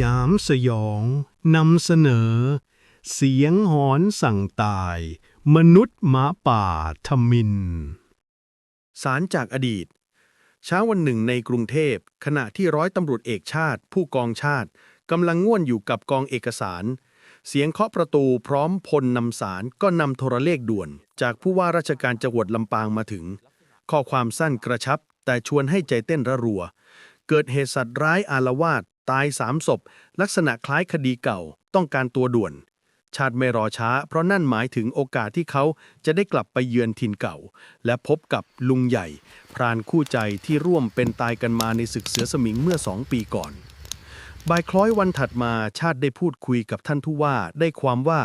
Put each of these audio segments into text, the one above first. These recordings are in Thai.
ยามสยองนำเสนอ เสียงหอนสั่งตาย มนุษย์หมาป่าทมิน สารจากอดีต เช้าวันหนึ่งในกรุงเทพ ขณะที่ร้อยตำรวจเอกชาติ ผู้กองชาติกำลังง่วนอยู่กับกองเอกสาร เสียงเคาะประตูพร้อมพลนำสารก็นำโทรเลขด่วน จากผู้ว่าราชการจังหวัดลำปางมาถึง ข้อความสั้นกระชับ แต่ชวนให้ใจเต้นระรัว เกิดเหตุสัตว์ร้ายอาละวาด ตายสามศพ ลักษณะคล้ายคดีเก่า ต้องการตัวด่วน ชาติไม่รอช้า เพราะนั่นหมายถึงโอกาสที่เขาจะได้กลับไปเยือนถิ่นเก่า และพบกับลุงใหญ่ พรานคู่ใจที่ร่วมเป็นตายกันมาในศึกเสือสมิงเมื่อสองปีก่อนบ่ายคล้อยวันถัดมาชาติได้พูดคุยกับท่านผู้ว่าได้ความว่า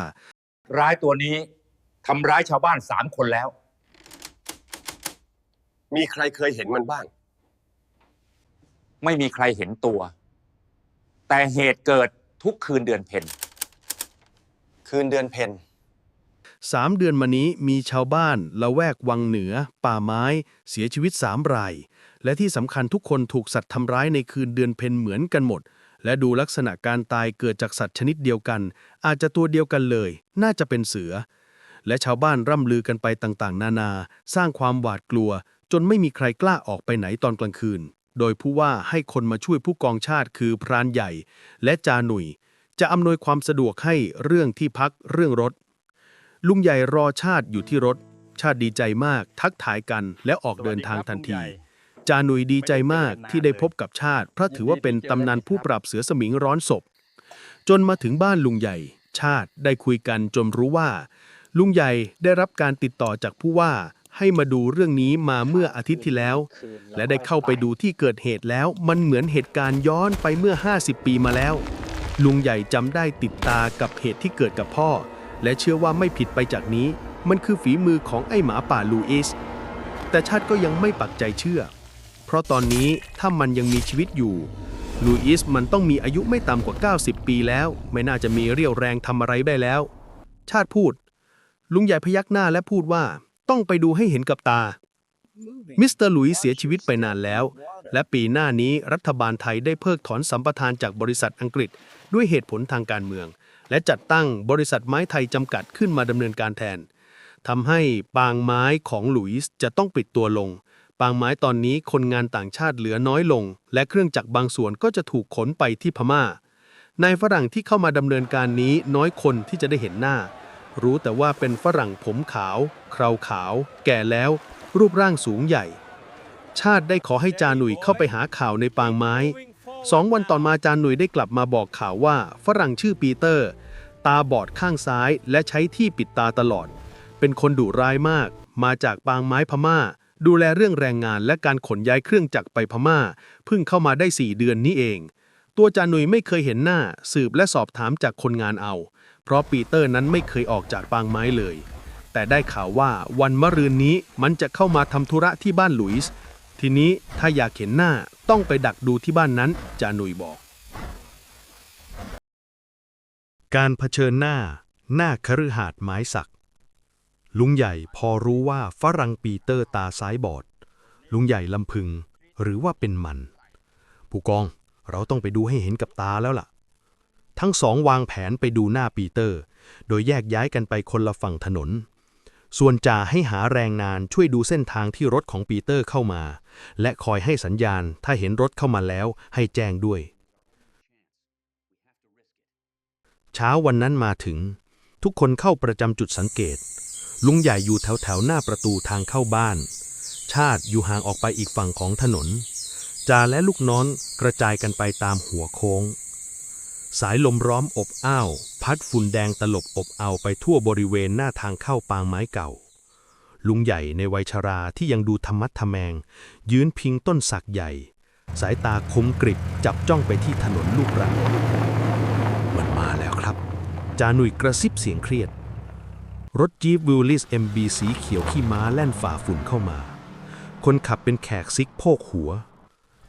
ร้ายตัวนี้ทำร้ายชาวบ้านสามคนแล้ว มีใครเคยเห็นมันบ้าง ไม่มีใครเห็นตัว แต่เหตุเกิดทุกคืนเดือนเพ็ญคืนเดือนเพ็ญสามเดือนมานี้มีชาวบ้านละแวกวังเหนือ ป่าไม้ เสียชีวิตสามราย และที่สำคัญทุกคนถูกสัตว์ทำร้ายในคืนเดือนเพ็ญเหมือนกันหมด และดูลักษณะการตายเกิดจากสัตว์ชนิดเดียวกัน อาจจะตัวเดียวกันเลย น่าจะเป็นเสือ และชาวบ้านร่ำลือกันไปต่างๆ นานา สร้างความหวาดกลัว จนไม่มีใครกล้าออกไปไหนตอนกลางคืน โดยผู้ว่าให้คนมาช่วยผู้กองชาติคือพรานใหญ่ และจาหนุ่ย จะอำนวยความสะดวกให้เรื่องที่พักเรื่องรถ ลุงใหญ่รอชาติอยู่ที่รถ ชาติดีใจมากทักทายกันและออกเดินทางทันที จาหนุยดีใจมากที่ได้พบกับชาติ เพราะถือว่าเป็นตำนานผู้ปราบเสือสมิงร้อนศพ จนมาถึงบ้านลุงใหญ่ ชาติได้คุยกันจนรู้ว่า ลุงใหญ่ได้รับการติดต่อจากผู้ว่า ให้มาดูเรื่องนี้มาเมื่ออาทิตย์ที่แล้ว และได้เข้าไปดูที่เกิดเหตุแล้ว มันเหมือนเหตุการณ์ย้อนไปเมื่อ 50 ปีมาแล้ว ลุงใหญ่จำได้ติดตากับเหตุที่เกิดกับพ่อ และเชื่อว่าไม่ผิดไปจากนี้ มันคือฝีมือของไอ้หมาป่าลูอิสแต่ชาติก็ยังไม่ปักใจเชื่อ เพราะตอนนี้ถ้ามันยังมีชีวิตอยู่ลูอิสมันต้องมีอายุไม่ต่ำกว่า 90 ปีแล้ว ไม่น่าจะมีเรี่ยวแรงทำอะไรได้แล้ว ชาติพูด ลุงใหญ่พยักหน้าและพูดว่า ต้องไปดูให้เห็นกับตา มิสเตอร์หลุยเสียชีวิตไปนานแล้ว และปีหน้านี้รัฐบาลไทยได้เพิกถอนสัมปทานจากบริษัทอังกฤษ ด้วยเหตุผลทางการเมือง และจัดตั้งบริษัทไม้ไทยจำกัดขึ้นมาดำเนินการแทนทำให้ปางไม้ของหลุยส์จะต้องปิดตัวลง ปางไม้ตอนนี้คนงานต่างชาติเหลือน้อยลง และเครื่องจักรบางส่วนก็จะถูกขนไปที่พม่านายฝรั่งที่เข้ามาดำเนินการนี้น้อยคนที่จะได้เห็นหน้า รู้แต่ว่าเป็นฝรั่งผมขาว เคราขาว แก่แล้ว รูปร่างสูงใหญ่ ชาติได้ขอให้จาหนุ่ยเข้าไปหาข่าวในปางไม้ สองวันต่อมาจาหนุ่ยได้กลับมาบอกข่าวว่าฝรั่งชื่อปีเตอร์ ตาบอดข้างซ้ายและใช้ที่ปิดตาตลอด เป็นคนดุร้ายมาก มาจากปางไม้พม่า ดูแลเรื่องแรงงานและการขนย้ายเครื่องจักรไปพม่า เพิ่งเข้ามาได้สี่เดือนนี้เอง ตัวจาหนุ่ยไม่เคยเห็นหน้า สืบและสอบถามจากคนงานเอา เพราะปีเตอร์นั้นไม่เคยออกจากปางไม้เลย แต่ได้ข่าวว่าวันมะรืนนี้มันจะเข้ามาทำธุระที่บ้านหลุยส์ทีนี้ถ้าอยากเห็นหน้าต้องไปดักดูที่บ้านนั้นจาหนุยบอก การเผชิญหน้า หน้าคฤหาสน์ไม้สัก ลุงใหญ่พอรู้ว่าฝรั่งปีเตอร์ตาซ้ายบอด ลุงใหญ่ลำพึง หรือว่าเป็นมัน ผู้กองเราต้องไปดูให้เห็นกับตาแล้วล่ะ ทั้งสองวางแผนไปดูหน้าปีเตอร์ โดยแยกย้ายกันไปคนละฝั่งถนน ส่วนจ่าให้หาแรงงานช่วยดูเส้นทางที่รถของปีเตอร์เข้ามา และคอยให้สัญญาณถ้าเห็นรถเข้ามาแล้วให้แจ้งด้วย เช้าวันนั้นมาถึง ทุกคนเข้าประจำจุดสังเกต ลุงใหญ่อยู่แถวแถวๆหน้าประตูทางเข้าบ้าน ชาติอยู่ห่างออกไปอีกฝั่งของถนนจ่าและลูกน้องกระจายกันไปตามหัวโค้ง สายลมร้อมอบอ้าว พัดฝุ่นแดงตลบอบเอาไปทั่วบริเวณหน้าทางเข้าปางไม้เก่า ลุงใหญ่ในวัยชราที่ยังดูธรรมัดทะแมง ยืนพิงต้นสักใหญ่ สายตาคมกริบจับจ้องไปที่ถนนลูกรังมันมาแล้วครับ จาหนุ่ยกระซิบเสียงเครียด รถจีฟวิลลิสเอ็มบีสีเขียวขี้ม้าแล่นฝ่าฝุ่นเข้ามา คนขับเป็นแขกซิกโพกหัว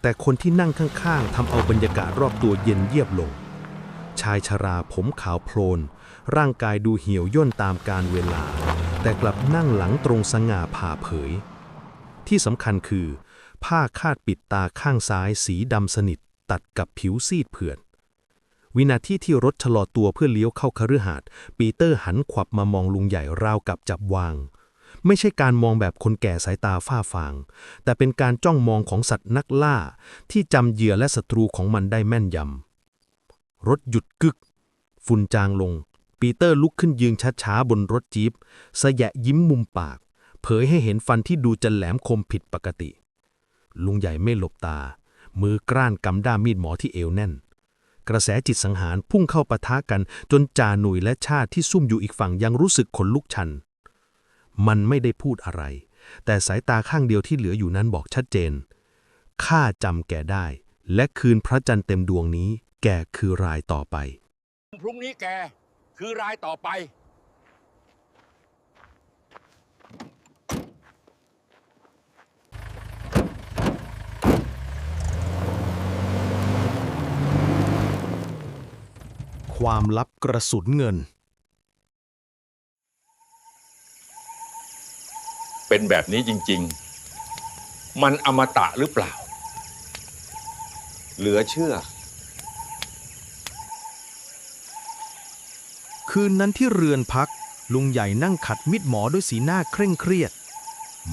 แต่คนที่นั่งข้างๆทำเอาบรรยากาศรอบตัวเย็นเยียบลง ชายชราผมขาวโพลน ร่างกายดูเหี่ยวย่นตามการเวลา แต่กลับนั่งหลังตรงสง่าผ่าเผย ที่สำคัญคือ ผ้าคาดปิดตาข้างซ้ายสีดำสนิท ตัดกับผิวซีดเผือดวินาทีที่รถชะลอตัวเพื่อเลี้ยวเข้าคฤหาสน์ปีเตอร์หันขวับมามองลุงใหญ่ราวกับจับวาง ไม่ใช่การมองแบบคนแก่สายตาฝ้าฟาง แต่เป็นการจ้องมองของสัตว์นักล่า ที่จำเหยื่อและศัตรูของมันได้แม่นยำ รถหยุดกึก ฝุ่นจางลง ปีเตอร์ลุกขึ้นยืนช้าๆบนรถจี๊ปสยะยิ้มมุมปาก เผยให้เห็นฟันที่ดูจะแหลมคมผิดปกติ ลุงใหญ่ไม่หลบตา มือกล้านกำด้ามมีดหมอที่เอวแน่น กระแสจิตสังหารพุ่งเข้าปะทะกันจนจ่าหนุ่ยและชาติที่ซุ่มอยู่อีกฝั่งยังรู้สึกขนลุกชัน มันไม่ได้พูดอะไร แต่สายตาข้างเดียวที่เหลืออยู่นั้นบอกชัดเจนข้าจำแกได้ และคืนพระจันทร์เต็มดวงนี้ แกคือรายต่อไป พรุ่งนี้แกคือรายต่อไป ความลับกระสุนเงิน เป็นแบบนี้จริง ๆ มันอมตะหรือเปล่า เหลือเชื่อ คืนนั้นที่เรือนพัก ลุงใหญ่นั่งขัดมิดหมอด้วยสีหน้าเคร่งเครียด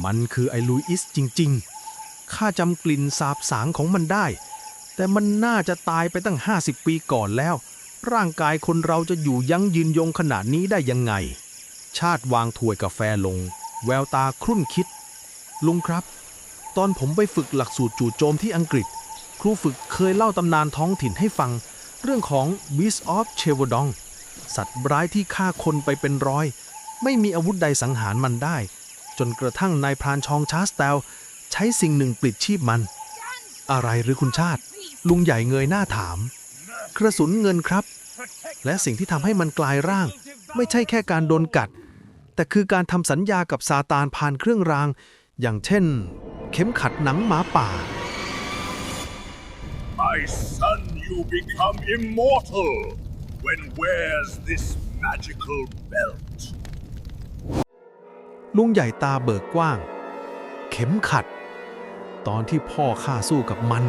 มันคือไอ้ลุยอิสจริงๆ ข้าจำกลิ่นสาบสางของมันได้ แต่มันน่าจะตายไปตั้ง 50 ปีก่อนแล้ว ร่างกายคนเราจะอยู่ยั้งยืนยงขนาดนี้ได้ยังไง ชาติวางถ้วยกาแฟลง แววตาครุ่นคิด ลุงครับ ตอนผมไปฝึกหลักสูตรจู่โจมที่อังกฤษ ครูฝึกเคยเล่าตำนานท้องถิ่นให้ฟัง เรื่องของ Beast of c h e v o d o n g สัตว์ร้ายที่ฆ่าคนไปเป็นร้อย ไม่มีอาวุธใดสังหารมันได้ จนกระทั่งนายพรานชองชาสเตลใช้สิ่งหนึ่งปลิดชีพมัน อะไรหรือคุณชาติ ลุงใหญ่เงยหน้าถาม กระสุนเงินครับ และสิ่งที่ทำให้มันกลายร่าง ไม่ใช่แค่การโดนกัด แต่คือการทำสัญญากับซาตานผ่านเครื่องราง อย่างเช่น เข็มขัดหนังหมาป่า My son, you become immortal when wears this magical belt. ลุงใหญ่ตาเบิกกว้าง เข็มขัด ตอนที่พ่อข้าสู้กับมัน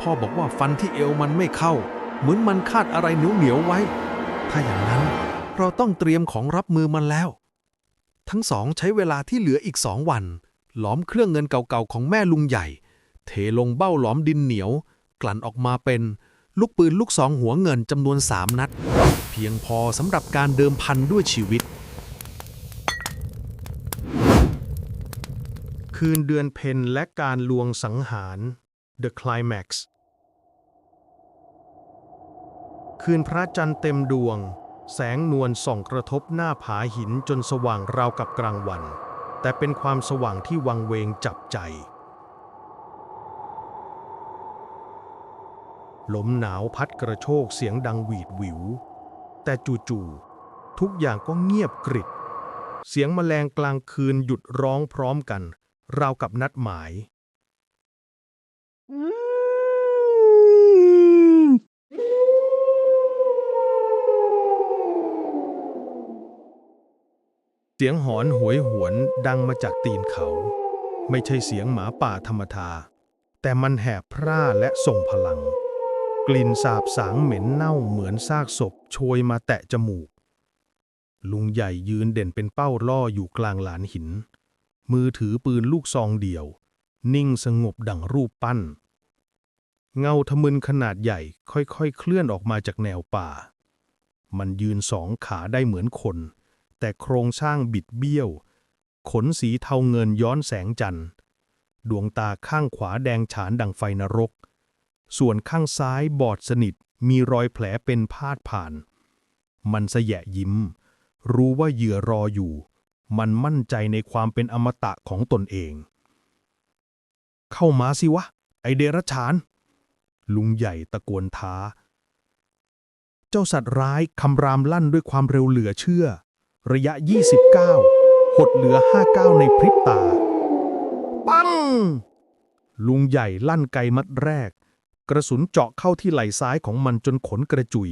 พ่อบอกว่าฟันที่เอวมันไม่เข้า เหมือนมันคาดอะไรเหนียวเหนียวๆไว้ ถ้าอย่างนั้นเราต้องเตรียมของรับมือมันแล้ว ทั้งสองใช้เวลาที่เหลืออีกสองวัน หลอมเครื่องเงินเก่าๆของแม่ลุงใหญ่ เทลงเบ้าหลอมดินเหนียว กลั่นออกมาเป็น ลูกปืนลูกสองหัวเงินจำนวนสามนัด เพียงพอสำหรับการเดิมพันด้วยชีวิต คืนเดือนเพ็ญและการลวงสังหาร The Climax คืนพระจันทร์เต็มดวง แสงนวลส่องกระทบหน้าผาหินจนสว่างราวกับกลางวัน แต่เป็นความสว่างที่วังเวงจับใจ ลมหนาวพัดกระโชกเสียงดังหวีดหวิว แต่จู่ๆทุกอย่างก็เงียบกริบ เสียงแมลงกลางคืนหยุดร้องพร้อมกัน ราวกับนัดหมาย เสียงหอนหวยหวนดังมาจากตีนเขา ไม่ใช่เสียงหมาป่าธรรมดาแต่มันแหบพร่าและส่งพลัง กลิ่นสาบสางเหม็นเน่าเหมือนซากศพโชยมาแตะจมูก ลุงใหญ่ยืนเด่นเป็นเป้าล่ออยู่กลางหลานหิน มือถือปืนลูกซองเดี่ยว นิ่งสงบดั่งรูปปั้น เงาทะมึนขนาดใหญ่ค่อยๆ เคลื่อนออกมาจากแนวป่า มันยืนสองขาได้เหมือนคน แต่โครงสร้างบิดเบี้ยว ขนสีเทาเงินย้อนแสงจันทร์ ดวงตาข้างขวาแดงฉานดังไฟนรก ส่วนข้างซ้ายบอดสนิทมีรอยแผลเป็นพาดผ่าน มันสะแยะยิ้ม รู้ว่าเหยื่อรออยู่ มันมั่นใจในความเป็นอมตะของตนเอง เข้ามาสิวะ ไอเดรัจฉาน ลุงใหญ่ตะโกนท้า เจ้าสัตว์ร้ายคำรามลั่นด้วยความเร็วเหลือเชื่อ ระยะ 29 หดเหลือ 59 ในพริบตา ปัง ลุงใหญ่ลั่นไกมัดแรก กระสุนเจาะเข้าที่ไหล่ซ้ายของมันจนขนกระจุย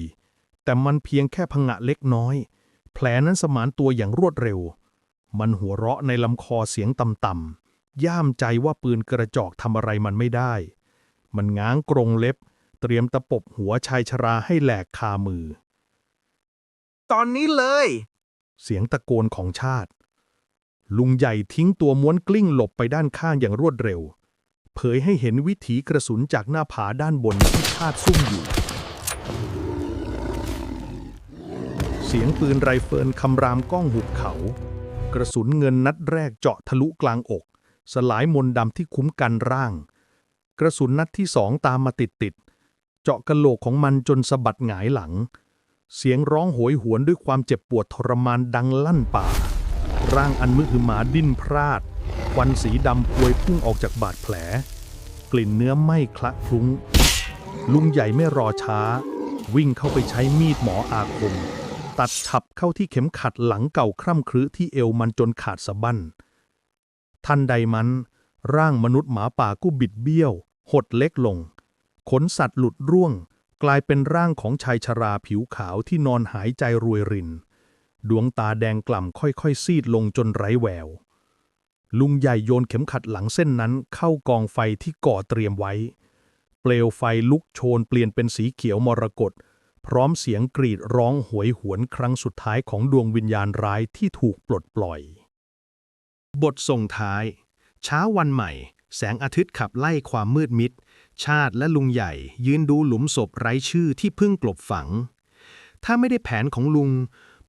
แต่มันเพียงแค่พงะเล็กน้อย แผลนั้นสมานตัวอย่างรวดเร็ว มันหัวเราะในลำคอเสียงต่ำๆ ย่ามใจว่าปืนกระจอกทำอะไรมันไม่ได้ มันง้างกรงเล็บ เตรียมตะปบหัวชายชราให้แหลกคามือ ตอนนี้เลย เสียงตะโกนของชาติ ลุงใหญ่ทิ้งตัวม้วนกลิ้งหลบไปด้านข้างอย่างรวดเร็ว เผยให้เห็นวิถีกระสุนจากหน้าผาด้านบนที่ชาติซุ่มอยู่ เสียงปืนไรเฟิลคำรามก้องหุบเขา กระสุนเงินนัดแรกเจาะทะลุกลางอก สลายมนดำที่คุ้มกันร่าง กระสุนนัดที่สองตามมาติดติดๆเจาะกะโหลกของมันจนสะบัดหงายหลัง เสียงร้องโหยหวนด้วยความเจ็บปวดทรมานดังลั่นป่า ร่างอันมือหือหมาดิ้นพลาด ควันสีดำพวยพุ่งออกจากบาดแผล กลิ่นเนื้อไหม้คละคลุ้ง ลุงใหญ่ไม่รอช้า วิ่งเข้าไปใช้มีดหมออาคม ตัดฉับเข้าที่เข็มขัดหลังเก่าคร่ำครึที่เอวมันจนขาดสะบั้นทันใดมัน ร่างมนุษย์หมาป่าก็บิดเบี้ยว หดเล็กลง ขนสัตว์หลุดร่วง กลายเป็นร่างของชายชราผิวขาวที่นอนหายใจรวยริน ดวงตาแดงกล่ำค่อยๆ ซีดลงจนไร้แวว ลุงใหญ่โยนเข็มขัดหลังเส้นนั้นเข้ากองไฟที่ก่อเตรียมไว้ เปลวไฟลุกโชนเปลี่ยนเป็นสีเขียวมรกตพร้อมเสียงกรีดร้องหวยหวนครั้งสุดท้ายของดวงวิญญาณร้ายที่ถูกปลดปล่อย บทส่งท้าย เช้าวันใหม่ แสงอาทิตย์ขับไล่ความมืดมิด ชาติและลุงใหญ่ยืนดูหลุมศพไร้ชื่อที่เพิ่งกลบฝัง ถ้าไม่ได้แผนของลุง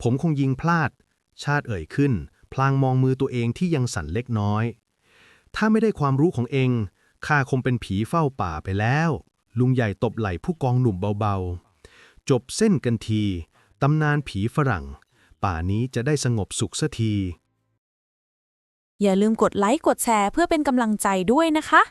ผมคงยิงพลาด ชาติเอ่ยขึ้น พลางมองมือตัวเองที่ยังสั่นเล็กน้อย ถ้าไม่ได้ความรู้ของเองข้าคงเป็นผีเฝ้าป่าไปแล้ว ลุงใหญ่ตบไหล่ผู้กองหนุ่มเบาๆ จบเส้นกันทีตำนานผีฝรั่ง ป่านี้จะได้สงบสุขสักที อย่าลืมกดไลค์กดแชร์เพื่อเป็นกำลังใจด้วยนะคะ